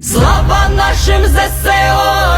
Слава нашим ЗСО!